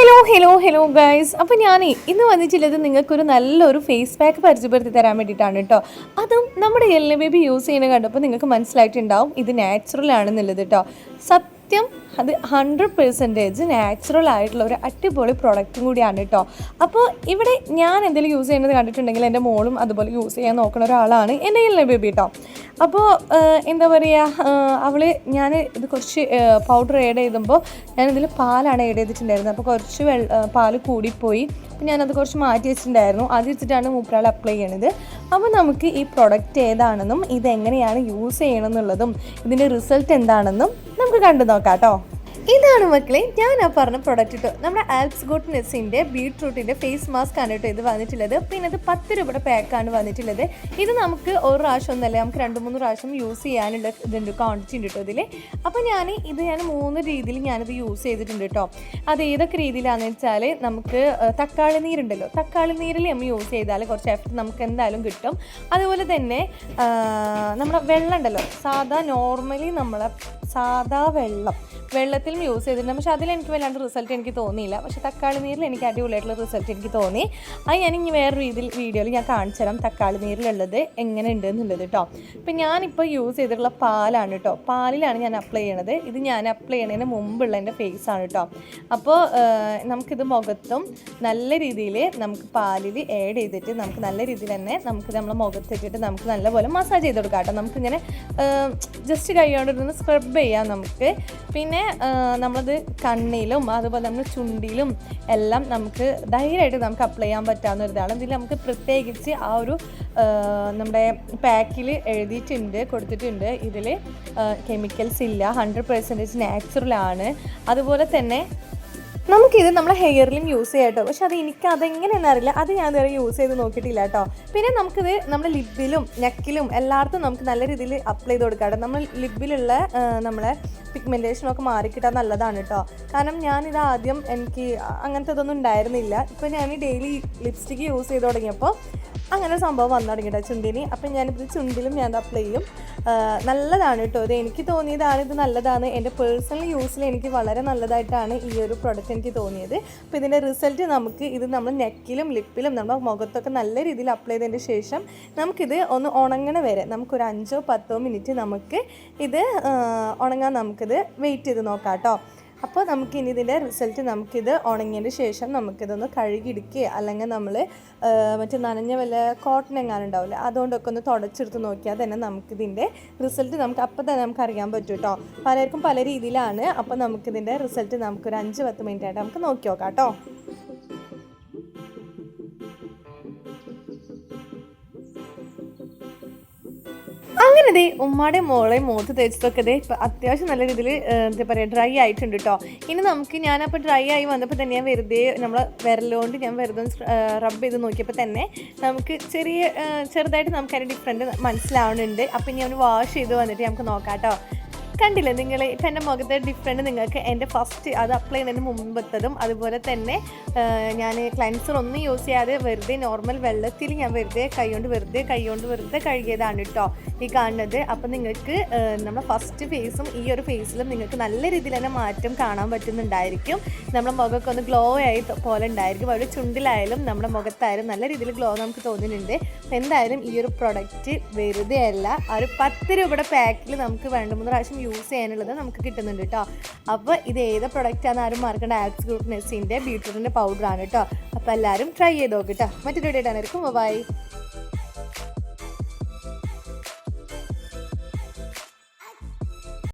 Hello hello hello guys അപ്പോൾ ഞാനേ ഇന്ന് വന്നിട്ടുള്ളത് നിങ്ങൾക്കൊരു നല്ലൊരു ഫേസ് പാക്ക് പരിചയപ്പെടുത്തി തരാൻ വേണ്ടിയിട്ടാണ് കേട്ടോ അതും നമ്മുടെ എൽ ബേബി യൂസ് ചെയ്യുന്നത് കണ്ടപ്പോൾ നിങ്ങൾക്ക് മനസ്സിലായിട്ടുണ്ടാവും ഇത് നാച്ചുറൽ ആണെന്നുള്ളത് കേട്ടോ സത്യം അത് ഹൺഡ്രഡ് പെർസെന്റേജ് നാച്ചുറൽ ആയിട്ടുള്ള ഒരു അടിപൊളി പ്രൊഡക്റ്റും കൂടിയാണ് കേട്ടോ അപ്പോൾ ഇവിടെ ഞാൻ എന്തെങ്കിലും യൂസ് ചെയ്യുന്നത് കണ്ടിട്ടുണ്ടെങ്കിൽ എന്റെ മോളും അതുപോലെ യൂസ് ചെയ്യാൻ നോക്കുന്ന ഒരാളാണ് എന്റെ എൽ ബേബി കേട്ടോ അപ്പോൾ എന്താ പറയുക അവൾ ഞാൻ ഇത് കുറച്ച് പൗഡർ ആഡ് ചെയ്തുമ്പോൾ ഞാനിതിൽ പാലാണ് ആഡ് ചെയ്തിട്ടുണ്ടായിരുന്നത്. അപ്പോൾ കുറച്ച് വെള്ള പാൽ കൂടിപ്പോയി. അപ്പോൾ ഞാനത് കുറച്ച് മാറ്റി വെച്ചിട്ടുണ്ടായിരുന്നു. അത് വെച്ചിട്ടാണ് മൂപ്പരാൾ അപ്ലൈ ചെയ്യണത്. അപ്പോൾ നമുക്ക് ഈ പ്രൊഡക്റ്റ് ഏതാണെന്നും ഇതെങ്ങനെയാണ് യൂസ് ചെയ്യണമെന്നുള്ളതും ഇതിന്റെ റിസൾട്ട് എന്താണെന്നും നമുക്ക് കണ്ടു നോക്കാം കേട്ടോ. ഇതാണ് മക്കളെ ഞാൻ ആ പറഞ്ഞ പ്രൊഡക്റ്റ് കേട്ടോ നമ്മുടെ ആൽപ്സ് ഗോട്ട് നെസ്സിന്റെ ബീട്രൂട്ടിന്റെ ഫേസ് മാസ്ക് ആണ് കേട്ടോ ഇത് വന്നിട്ടുള്ളത്. പിന്നെ ഇത് പത്ത് രൂപയുടെ പാക്കാണ് വന്നിട്ടുള്ളത്. ഇത് നമുക്ക് ഒരു പ്രാവശ്യം ഒന്നല്ല നമുക്ക് രണ്ട് മൂന്ന് പ്രാവശ്യം യൂസ് ചെയ്യാനുള്ള ഇതുണ്ട് ക്വാണ്ടിറ്റി ഉണ്ട് കേട്ടോ ഇതിൽ അപ്പോൾ ഞാൻ ഇത് ഞാൻ മൂന്ന് രീതിയിൽ ഞാനിത് യൂസ് ചെയ്തിട്ടുണ്ട് കേട്ടോ അത് ഏതൊക്കെ രീതിയിലാണെന്ന് വെച്ചാൽ നമുക്ക് തക്കാളി നീരുണ്ടല്ലോ. തക്കാളി നീരിൽ നമ്മൾ യൂസ് ചെയ്താൽ കുറച്ച് എഫക്റ്റ് നമുക്ക് എന്തായാലും കിട്ടും. അതുപോലെ തന്നെ നമ്മുടെ വെള്ളം ഉണ്ടല്ലോ. സാധാ നോർമലി നമ്മളെ സാധാ വെള്ളം. വെള്ളത്തിലും യൂസ് ചെയ്തിട്ടുണ്ട്. പക്ഷെ അതിലെനിക്ക് വല്ലാണ്ട് റിസൾട്ട് എനിക്ക് തോന്നിയില്ല. പക്ഷെ തക്കാളി നീരിൽ എനിക്ക് അടിപൊളിയായിട്ടുള്ള റിസൾട്ട് എനിക്ക് തോന്നി. അത് ഞാൻ ഇനി വേറെ രീതിയിൽ വീഡിയോയിൽ ഞാൻ കാണിച്ചു തരാം തക്കാളി നീരിലുള്ളത് എങ്ങനെ ഉണ്ട് എന്നുള്ളത് കേട്ടോ ഇപ്പം ഞാനിപ്പോൾ യൂസ് ചെയ്തിട്ടുള്ള പാലാണ് കേട്ടോ പാലിലാണ് ഞാൻ അപ്ലൈ ചെയ്യണത്. ഇത് ഞാൻ അപ്ലൈ ചെയ്യണതിന് മുമ്പുള്ള എന്റെ ഫേസ് ആണ് കേട്ടോ അപ്പോൾ നമുക്കിത് മുഖത്തും നല്ല രീതിയിൽ നമുക്ക് പാലിൽ ആഡ് ചെയ്തിട്ട് നമുക്ക് നല്ല രീതിയിൽ തന്നെ നമുക്ക് നമ്മളെ മുഖത്തിട്ടിട്ട് നമുക്ക് നല്ലപോലെ മസാജ് ചെയ്ത് കൊടുക്കാം കേട്ടോ നമുക്കിങ്ങനെ ജസ്റ്റ് കൈകൊണ്ടിരുന്ന് സ്ക്രബ് ചെയ്യാം നമുക്ക്. പിന്നെ നമ്മളത് കണ്ണിലും അതുപോലെ നമ്മൾ ചുണ്ടിലും എല്ലാം നമുക്ക് ധൈര്യമായിട്ട് നമുക്ക് അപ്ലൈ ചെയ്യാൻ പറ്റാവുന്ന ഒരു ഇതാണ്. ഇതിൽ നമുക്ക് പ്രത്യേകിച്ച് ആ ഒരു നമ്മുടെ പാക്കിൽ എഴുതിയിട്ടുണ്ട് കൊടുത്തിട്ടുണ്ട്. ഇതിൽ കെമിക്കൽസ് ഇല്ല ഹൺഡ്രഡ് പെർസെന്റേജ് നാച്ചുറൽ ആണ്. അതുപോലെ തന്നെ നമുക്കിത് നമ്മുടെ ഹെയറിലും യൂസ് ചെയ്യാം കേട്ടോ പക്ഷെ അത് എനിക്ക് അതെങ്ങനെയെന്ന് അറിയില്ല. അത് ഞാൻ ഇതുവരെ യൂസ് ചെയ്ത് നോക്കിയിട്ടില്ല കേട്ടോ പിന്നെ നമുക്കിത് നമ്മുടെ ലിപ്പിലും നെക്കിലും എല്ലായിടത്തും നമുക്ക് നല്ല രീതിയിൽ അപ്ലൈ ചെയ്ത് കൊടുക്കാം കേട്ടോ നമ്മൾ ലിപ്പിലുള്ള നമ്മളെ പിഗ്മെന്റേഷനൊക്കെ മാറിക്കിട്ടാൽ നല്ലതാണ് കേട്ടോ കാരണം ഞാനിത് ആദ്യം എനിക്ക് അങ്ങനത്തെ ഇതൊന്നും ഉണ്ടായിരുന്നില്ല. ഇപ്പോൾ ഞാൻ ഡെയിലി ലിപ്സ്റ്റിക്ക് യൂസ് ചെയ്ത് തുടങ്ങിയപ്പോൾ അങ്ങനെ സംഭവം വന്നു തുടങ്ങിട്ടോ ചുണ്ടിന്. അപ്പം ഞാനിത് ചുണ്ടിലും ഞാൻ അപ്ലൈ ചെയ്യും. നല്ലതാണ് കേട്ടോ. ഇത് എനിക്ക് തോന്നിയതാണ് ഇത് നല്ലതാണ്. എന്റെ പേഴ്സണൽ യൂസിൽ എനിക്ക് വളരെ നല്ലതായിട്ടാണ് ഈ ഒരു പ്രൊഡക്റ്റ് എനിക്ക് തോന്നിയത്. അപ്പോൾ ഇതിന്റെ റിസൾട്ട് നമുക്ക് ഇത് നമ്മൾ നെക്കിലും ലിപ്പിലും നമ്മുടെ മുഖത്തൊക്കെ നല്ല രീതിയിൽ അപ്ലൈ ചെയ്തതിന് ശേഷം നമുക്കിത് ഒന്ന് ഉണങ്ങണ വരെ നമുക്കൊരു അഞ്ചോ പത്തോ മിനിറ്റ് നമുക്ക് ഇത് ഉണങ്ങാൻ നമുക്കിത് വെയിറ്റ് ചെയ്ത് നോക്കാം കേട്ടോ. അപ്പോൾ നമുക്ക് ഇനി ഇതിന്റെ റിസൾട്ട് നമുക്കിത് ഉണങ്ങിയതിന് ശേഷം നമുക്കിതൊന്ന് കഴുകിയെടുക്കുക. അല്ലെങ്കിൽ നമ്മൾ മറ്റേ നനഞ്ഞ വല്ല കോട്ടൺ എങ്ങാനും ഉണ്ടാവില്ല അതുകൊണ്ടൊക്കെ ഒന്ന് തുടച്ചെടുത്ത് നോക്കിയാൽ തന്നെ നമുക്കിതിന്റെ റിസൾട്ട് നമുക്ക് അപ്പോൾ തന്നെ നമുക്ക് അറിയാൻ പറ്റും കേട്ടോ. പലർക്കും പല രീതിയിലാണ്. അപ്പോൾ നമുക്കിതിന്റെ റിസൾട്ട് നമുക്കൊരു അഞ്ച് പത്ത് മിനിറ്റ് ആയിട്ട് നമുക്ക് നോക്കി നോക്കാം കേട്ടോ. ദേ ഉമ്മാടെ മോളെ മോത്ത് തേച്ചതൊക്കെ ഇതേ അത്യാവശ്യം നല്ല രീതിയിൽ എന്താ പറയുക ഡ്രൈ ആയിട്ടുണ്ട് കേട്ടോ ഇനി നമുക്ക് ഞാനപ്പോൾ ഡ്രൈ ആയി വന്നപ്പോൾ തന്നെ ഞാൻ വെറുതെ നമ്മൾ വിരലുകൊണ്ട് ഞാൻ വെറുതെ റബ്ബ് ചെയ്ത് നോക്കിയപ്പോൾ തന്നെ നമുക്ക് ചെറിയ ചെറുതായിട്ട് നമുക്ക് അതിന്റെ ഡിഫറെന്റ് മനസ്സിലാവുന്നുണ്ട്. അപ്പം ഇനി അവന് വാഷ് ചെയ്ത് വന്നിട്ട് നമുക്ക് നോക്കാം കേട്ടോ കണ്ടില്ലേ നിങ്ങൾ ഇപ്പം എന്റെ മുഖത്തെ ഡിഫറെന്റ് നിങ്ങൾക്ക് എന്റെ ഫസ്റ്റ് അത് അപ്ലൈ ചെയ്യുന്നതിന് മുമ്പത്തതും അതുപോലെ തന്നെ ഞാൻ ക്ലൻസർ ഒന്നും യൂസ് ചെയ്യാതെ വെറുതെ നോർമൽ വെള്ളത്തിൽ ഞാൻ വെറുതെ കൈകൊണ്ട് വെറുതെ കൈകൊണ്ട് വെറുതെ കഴുകിയതാണ് കേട്ടോ ഈ കാണുന്നത്. അപ്പം നിങ്ങൾക്ക് നമ്മുടെ ഫസ്റ്റ് ഫേസും ഈ ഒരു ഫേസിലും നിങ്ങൾക്ക് നല്ല രീതിയിൽ തന്നെ മാറ്റം കാണാൻ പറ്റുന്നുണ്ടായിരിക്കും. നമ്മുടെ മുഖമൊക്കെ ഒന്ന് ഗ്ലോ ആയി പോലെ ഉണ്ടായിരിക്കും. അവിടെ ചുണ്ടിലായാലും നമ്മുടെ മുഖത്തായാലും നല്ല രീതിയിൽ ഗ്ലോ നമുക്ക് തോന്നുന്നുണ്ട്. എന്തായാലും ഈ ഒരു പ്രൊഡക്റ്റ് വെറുതെ അല്ല ആ ഒരു പത്ത് രൂപയുടെ പാക്കിൽ നമുക്ക് രണ്ട് മൂന്ന് പ്രാവശ്യം യൂസ് ചെയ്യാനുള്ളത് നമുക്ക് കിട്ടുന്നുണ്ട് കേട്ടോ അപ്പോൾ ഇത് ഏത് പ്രൊഡക്റ്റാണെന്ന് ആരും മറക്കേണ്ട. ആക്സ് ഗ്രൂപ്പ് നെസ്സിന്റെ ബ്യൂട്ടിഫുളിന്റെ പൗഡറാണ് കേട്ടോ അപ്പോൾ എല്ലാവരും ട്രൈ ചെയ്ത് നോക്കിട്ടോ മറ്റൊരു വീഡിയോ ആയിരിക്കും ബൈ